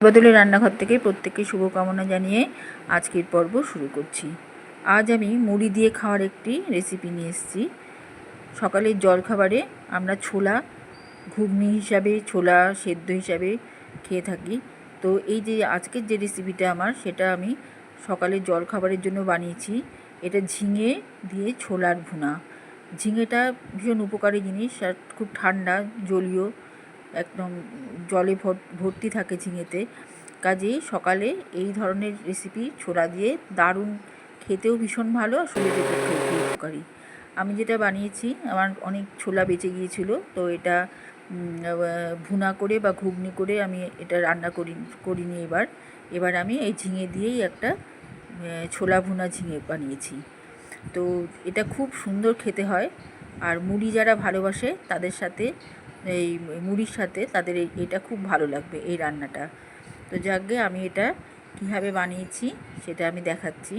বদলের রান্নাঘর থেকে প্রত্যেককে শুভকামনা জানিয়ে আজকের পর্ব শুরু করছি। আজ আমি মুড়ি দিয়ে খাওয়ার একটি রেসিপি নিয়ে এসেছি। সকালের জলখাবারে আমরা ছোলা, ঘুগনি হিসাবে, ছোলা সেদ্ধ হিসাবে খেয়ে থাকি। তো এই যে আজকের যে রেসিপিটা আমার, সেটা আমি সকালের জলখাবারের জন্য বানিয়েছি। এটা ঝিঙে দিয়ে ছোলার ভুনা। ঝিঙেটা ভীষণ উপকারী জিনিস আর খুব ঠান্ডা, জলীয়। একদম জলে ভর্তি থাকে ঝিঙেতে। কাজেই সকালে এই ধরনের রেসিপি ছোলা দিয়ে দারুণ খেতেও ভীষণ ভালো, আর শরীরের পক্ষে উপকারী। আমি যেটা বানিয়েছি, আমার অনেক ছোলা বেঁচে গিয়েছিল, তো এটা ভুনা করে বা ঘুগনি করে আমি এটা রান্না করি, করিনি এবার। এবার আমি এই ঝিঙে দিয়েই একটা ছোলা ভুনা ঝিঙে বানিয়েছি। তো এটা খুব সুন্দর খেতে হয়, আর মুড়ি যারা ভালোবাসে তাদের সাথে এই মুড়ির সাথে তাদের এটা খুব ভালো লাগবে এই রান্নাটা। তো যাকে আমি এটা কীভাবে বানিয়েছি সেটা আমি দেখাচ্ছি।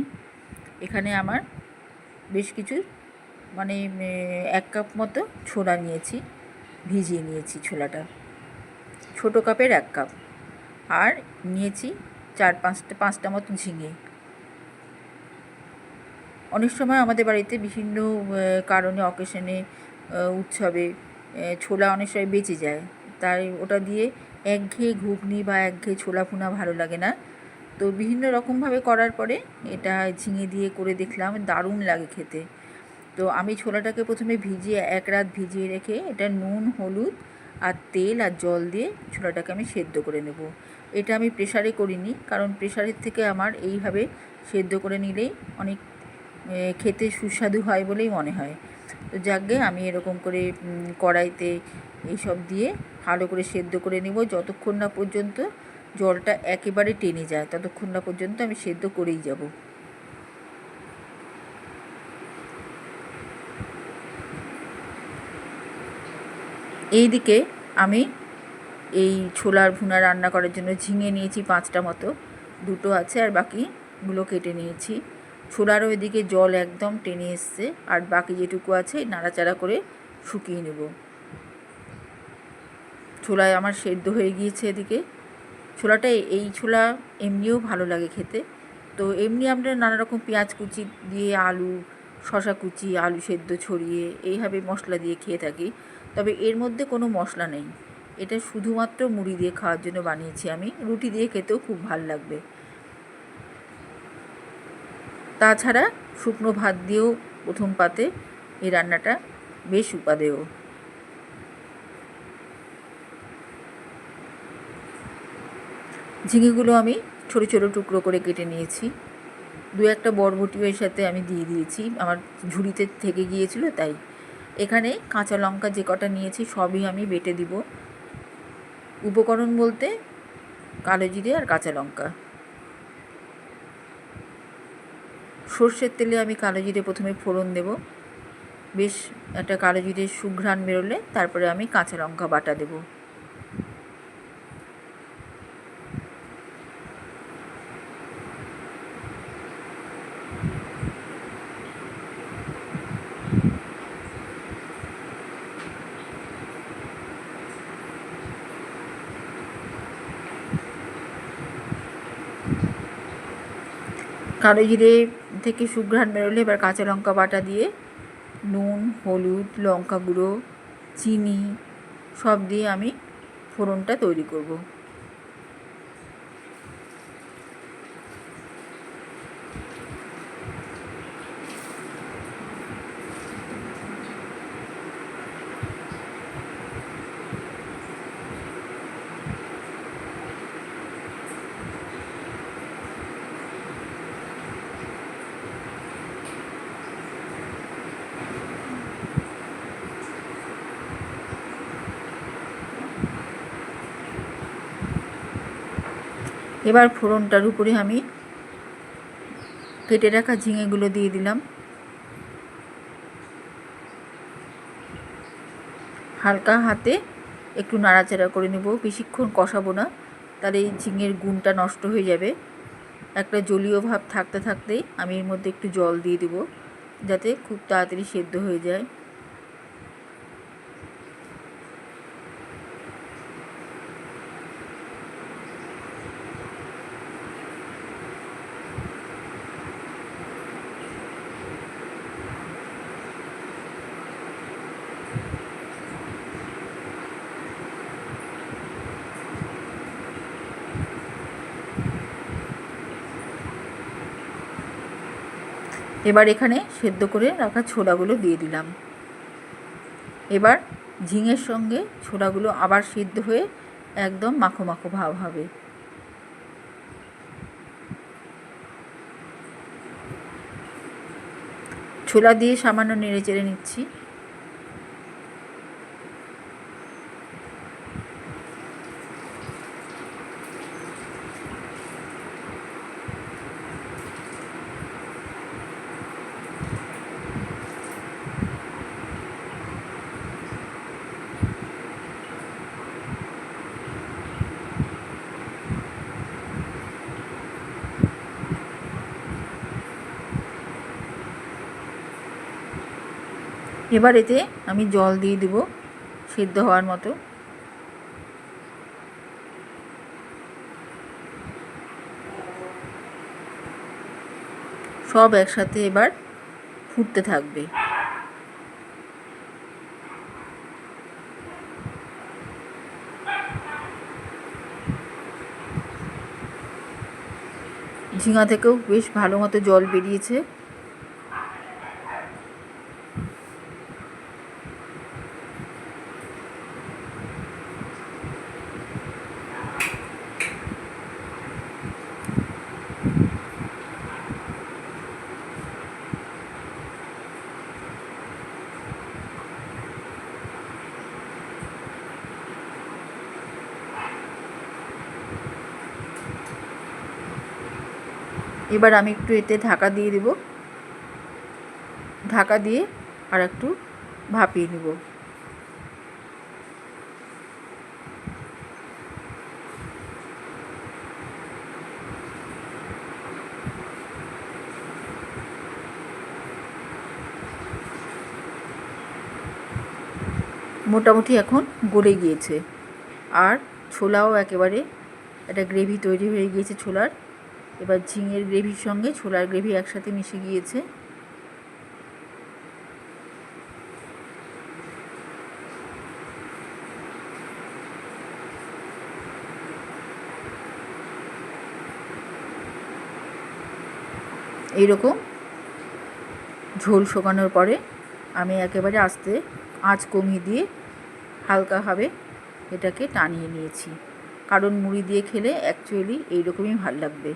এখানে আমার বেশ কিছু মানে এক কাপ মতো ছোলা নিয়েছি, ভিজিয়ে নিয়েছি ছোলাটা। ছোটো কাপের এক কাপ। আর নিয়েছি চার পাঁচটা পাঁচটা মতো ঝিঙে। অনেক সময় আমাদের বাড়িতে বিভিন্ন কারণে অকেশনে উৎসবে ছোলা অনেক সময় বেঁচে যায়। তাই ওটা দিয়ে একঘেয়ে ঘুগনি বা একঘেয়ে ছোলা ফুনা ভালো লাগে না। তো বিভিন্ন রকমভাবে করার পরে এটা ঝিঙে দিয়ে করে দেখলাম, দারুণ লাগে খেতে। তো আমি ছোলাটাকে প্রথমে ভিজিয়ে, এক রাত ভিজিয়ে রেখে এটা নুন, হলুদ আর তেল আর জল দিয়ে ছোলাটাকে আমি সেদ্ধ করে নেব। এটা আমি প্রেশারে করিনি, কারণ প্রেশারের থেকে আমার এইভাবে সেদ্ধ করে নিলেই অনেক খেতে সুস্বাদু হয় বলেই মনে হয়। তো যাকে আমি এরকম করে কড়াইতে এইসব দিয়ে ভালো করে সেদ্ধ করে নেব। যতক্ষণ না পর্যন্ত জলটা একেবারে টেনে যায়, ততক্ষণ না পর্যন্ত আমি সেদ্ধ করেই যাব। এইদিকে আমি এই ছোলার ভুনা রান্না করার জন্য ঝিঙে নিয়েছি পাঁচটা মতো, দুটো আছে আর বাকিগুলো কেটে নিয়েছি। ছোলারও এদিকে জল একদম টেনে এসছে, আর বাকি যেটুকু আছে নাড়াচাড়া করে শুকিয়ে নেব। ছোলায় আমার সেদ্ধ হয়ে গিয়েছে এদিকে। ছোলাটা এই ছোলা এমনিও ভালো লাগে খেতে। তো এমনি আমরা নানা রকম পেঁয়াজ কুচি দিয়ে আলু শশা কুচি, আলু সেদ্ধ ছড়িয়ে এইভাবে মশলা দিয়ে খেয়ে থাকি। তবে এর মধ্যে কোনো মশলা নেই। এটা শুধুমাত্র মুড়ি দিয়ে খাওয়ার জন্য বানিয়েছি আমি। রুটি দিয়ে খেতেও খুব ভালো লাগবে। তাছাড়া শুকনো ভাত দিয়েও প্রথম পাতে এই রান্নাটা বেশ উপাদেয়। ঝিঙেগুলো আমি ছোটো ছোটো টুকরো করে কেটে নিয়েছি। দু একটা বরবটিও এর সাথে আমি দিয়ে দিয়েছি। আমার ঝুড়িতে থেকে গিয়েছিল, তাই। এখানে কাঁচা লঙ্কা যে কটা নিয়েছি, সবই আমি বেটে দিব। উপকরণ বলতে কালো জিরে আর কাঁচা লঙ্কা। সর্ষের তেলে আমি কালো জিরে প্রথমে ফোড়ন দেব। বেশ একটা কালো জিরে সুঘ্রাণ বেরোলে তারপরে আমি কাঁচা লঙ্কা বাটা দেবো। কালো জিরে থেকে সুঘ্রাণ বেরোলে এবার কাঁচা লঙ্কা বাটা দিয়ে নুন, হলুদ, লঙ্কা গুঁড়ো, চিনি সব দিয়ে আমি ফোড়নটা তৈরি করব। এবার ফোড়নটার উপরে আমি কেটে রাখা ঝিঙেগুলো দিয়ে দিলাম। হালকা হাতে একটু নাড়াচাড়া করে নেব, বেশিক্ষণ কষাবো না, তাহলে এই ঝিঙের গুণটা নষ্ট হয়ে যাবে। একটা জলীয় ভাব থাকতে থাকতেই আমি এর মধ্যে একটু জল দিয়ে দেবো, যাতে খুব তাড়াতাড়ি সেদ্ধ হয়ে যায়। এবার এখানে সেদ্ধ করে রাখা ছোলাগুলো দিয়ে দিলাম। এবার ঝিঙের সঙ্গে ছোলাগুলো আবার সিদ্ধ হয়ে একদম মাখো মাখো ভাব হবে। ছোলা দিয়ে সামান্য নেড়ে চেড়ে নিচ্ছি। এবার এতে আমি জল দিয়ে দেব সিদ্ধ হওয়ার মতো। সব একসাথে এবার ফুটতে থাকবে। ঝিঙা থেকেও বেশ ভালো মতো জল বেরিয়েছে। এবার আমি একটু এতে ঢাকা দিয়ে দেব। ঢাকা দিয়ে আর একটু ভাপিয়ে নেব। মোটামুটি এখন গলে গিয়েছে। আর ছোলাও একেবারে একটা গ্রেভি তৈরি হয়ে গিয়েছে ছোলার। এবার ঝিঙের গ্রেভির সঙ্গে ছোলার গ্রেভি একসাথে মিশে গিয়েছে। এইরকম ঝোল শুকানোর পরে আমি একেবারে আস্তে আঁচ কমিয়ে দিয়ে হালকাভাবে এটাকে টানিয়ে নিয়েছি। কারণ মুড়ি দিয়ে খেলে অ্যাকচুয়ালি এইরকমই ভালো লাগবে।